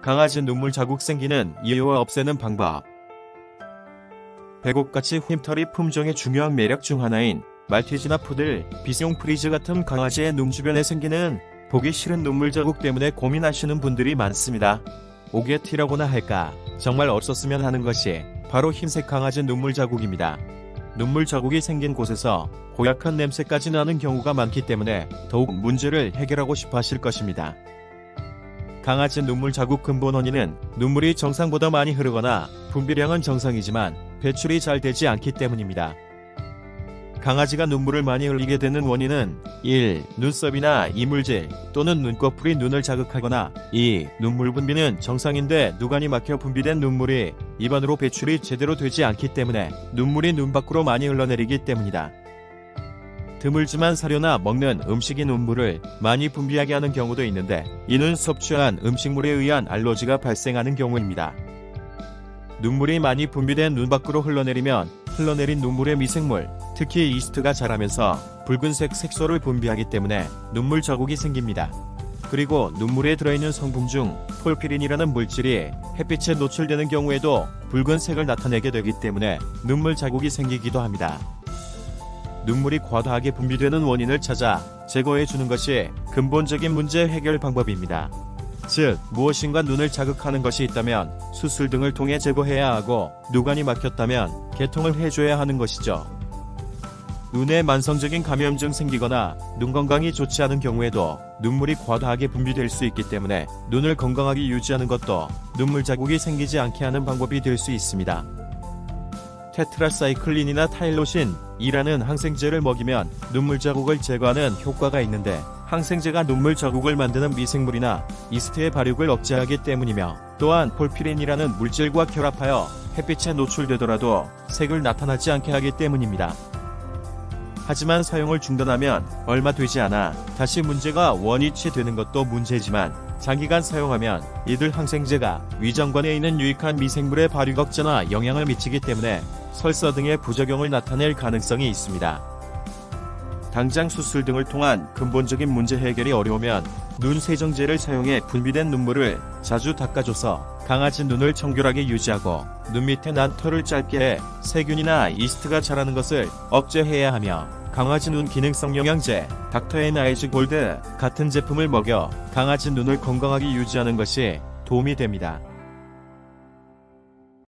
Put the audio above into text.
강아지 눈물 자국 생기는 이유와 없애는 방법. 백옥같이 휨털이 품종의 중요한 매력 중 하나인 말티즈나 푸들, 비숑 프리즈 같은 강아지의 눈 주변에 생기는 보기 싫은 눈물 자국 때문에 고민하시는 분들이 많습니다. 오게 티라고나 할까 정말 없었으면 하는 것이 바로 흰색 강아지 눈물 자국입니다. 눈물 자국이 생긴 곳에서 고약한 냄새까지 나는 경우가 많기 때문에 더욱 문제를 해결하고 싶어 하실 것입니다. 강아지 눈물 자국 근본 원인은 눈물이 정상보다 많이 흐르거나 분비량은 정상이지만 배출이 잘 되지 않기 때문입니다. 강아지가 눈물을 많이 흘리게 되는 원인은 1. 눈썹이나 이물질 또는 눈꺼풀이 눈을 자극하거나 2. 눈물 분비는 정상인데 누간이 막혀 분비된 눈물이 입안으로 배출이 제대로 되지 않기 때문에 눈물이 눈 밖으로 많이 흘러내리기 때문이다. 드물지만 사료나 먹는 음식이 눈물을 많이 분비하게 하는 경우도 있는데 이는 섭취한 음식물에 의한 알러지가 발생하는 경우입니다. 눈물이 많이 분비된 눈 밖으로 흘러내리면 흘러내린 눈물의 미생물, 특히 이스트가 자라면서 붉은색 색소를 분비하기 때문에 눈물 자국이 생깁니다. 그리고 눈물에 들어있는 성분 중 폴피린이라는 물질이 햇빛에 노출되는 경우에도 붉은색을 나타내게 되기 때문에 눈물 자국이 생기기도 합니다. 눈물이 과다하게 분비되는 원인을 찾아 제거해 주는 것이 근본적인 문제 해결 방법입니다. 즉, 무엇인가 눈을 자극하는 것이 있다면 수술 등을 통해 제거해야 하고 누간이 막혔다면 개통을 해줘야 하는 것이죠. 눈에 만성적인 감염증 생기거나 눈 건강이 좋지 않은 경우에도 눈물이 과다하게 분비될 수 있기 때문에 눈을 건강하게 유지하는 것도 눈물 자국이 생기지 않게 하는 방법이 될 수 있습니다. 테트라사이클린이나 타일로신 이라는 항생제를 먹이면 눈물 자국을 제거하는 효과가 있는데 항생제가 눈물 자국을 만드는 미생물이나 이스트의 발육을 억제하기 때문이며 또한 폴피린이라는 물질과 결합하여 햇빛에 노출되더라도 색을 나타나지 않게 하기 때문입니다. 하지만 사용을 중단하면 얼마 되지 않아 다시 문제가 원위치 되는 것도 문제지만 장기간 사용하면 이들 항생제가 위장관에 있는 유익한 미생물의 발육 억제나 영향을 미치기 때문에 설사 등의 부작용을 나타낼 가능성이 있습니다. 당장 수술 등을 통한 근본적인 문제 해결이 어려우면 눈 세정제를 사용해 분비된 눈물을 자주 닦아줘서 강아지 눈을 청결하게 유지하고 눈 밑에 난 털을 짧게 해 세균이나 이스트가 자라는 것을 억제해야 하며 강아지 눈 기능성 영양제 닥터앤아이즈 골드 같은 제품을 먹여 강아지 눈을 건강하게 유지하는 것이 도움이 됩니다.